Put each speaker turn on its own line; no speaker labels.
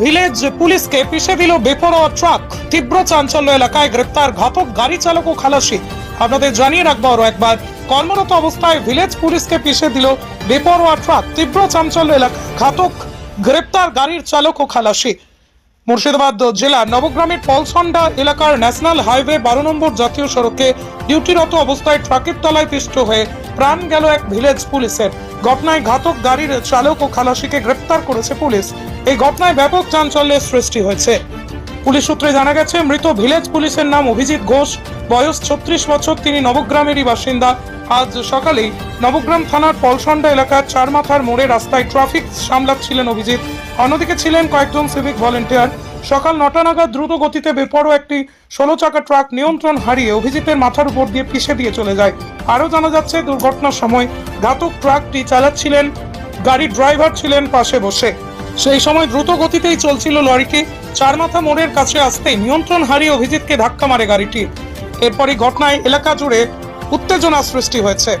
Village পুলিশকে পিষে দিল বেপরোয়া ট্রাক তীব্র চাঞ্চল্য এলাকায় গ্রেপ্তার ঘাতক গাড়ি চালক ও খালাসি। আপনাদের জানিয়ে রাখব আরও একবার, কর্মরত অবস্থায় ভিলেজ পুলিশকে পিষে দিল বেপরোয়া ট্রাক তীব্র চাঞ্চল্য এলাকা ঘাতক, গ্রেপ্তার গাড়ির চালক ও খালাসি। মুর্শিদাবাদ জেলার নবগ্রামের পলসন্ডা এলাকার ন্যাশনাল হাইওয়ে বারো নম্বর জাতীয় সড়কে ডিউটিরত অবস্থায় ট্রাকের তলায় পিষ্ট হয়ে প্রাণ গেল এক ভিলেজ পুলিশের। ঘটনায় ঘাতক গাড়ির চালক ও খালাসিকে গ্রেপ্তার করেছে পুলিশ। এই ঘটনায় ব্যাপক চাঞ্চল্যের সৃষ্টি হয়েছে। পুলিশ সূত্রে জানা গেছে, মৃত ভিলেজ পুলিশের নাম অভিজিৎ ঘোষ। বয়স ছত্রিশ বছর, তিনি নবগ্রামেরই বাসিন্দা। আজ সকালেই নবগ্রাম থানার পলসন্ডা এলাকার চারমাথার মোড়ে রাস্তায় ট্রাফিক সামলাচ্ছিলেন অভিজিৎ। অন্যদিকে ছিলেন কয়েকজন সিভিক ভলেন্টিয়ার। সকাল নটা নাগাদ দ্রুত গতিতে বেপরোয়া একটি ষোলো চাকা ট্রাক নিয়ন্ত্রণ হারিয়ে অভিজিতের মাথার উপর দিয়ে পিষে দিয়ে চলে যায়। আরও জানা যাচ্ছে, দুর্ঘটনার সময় ঘাতক ট্রাকটি চালাচ্ছিলেন, গাড়ির ড্রাইভার ছিলেন পাশে বসে। সেই সময় দ্রুত গতিতেই চলছিল লরিটি। চারমাথা মোড়ের কাছে আসতেই নিয়ন্ত্রণ হারিয়ে অভিজিৎকে ধাক্কা মারে গাড়িটি। এরপরই ঘটনায় এলাকা জুড়ে উত্তেজনা সৃষ্টি হয়েছে।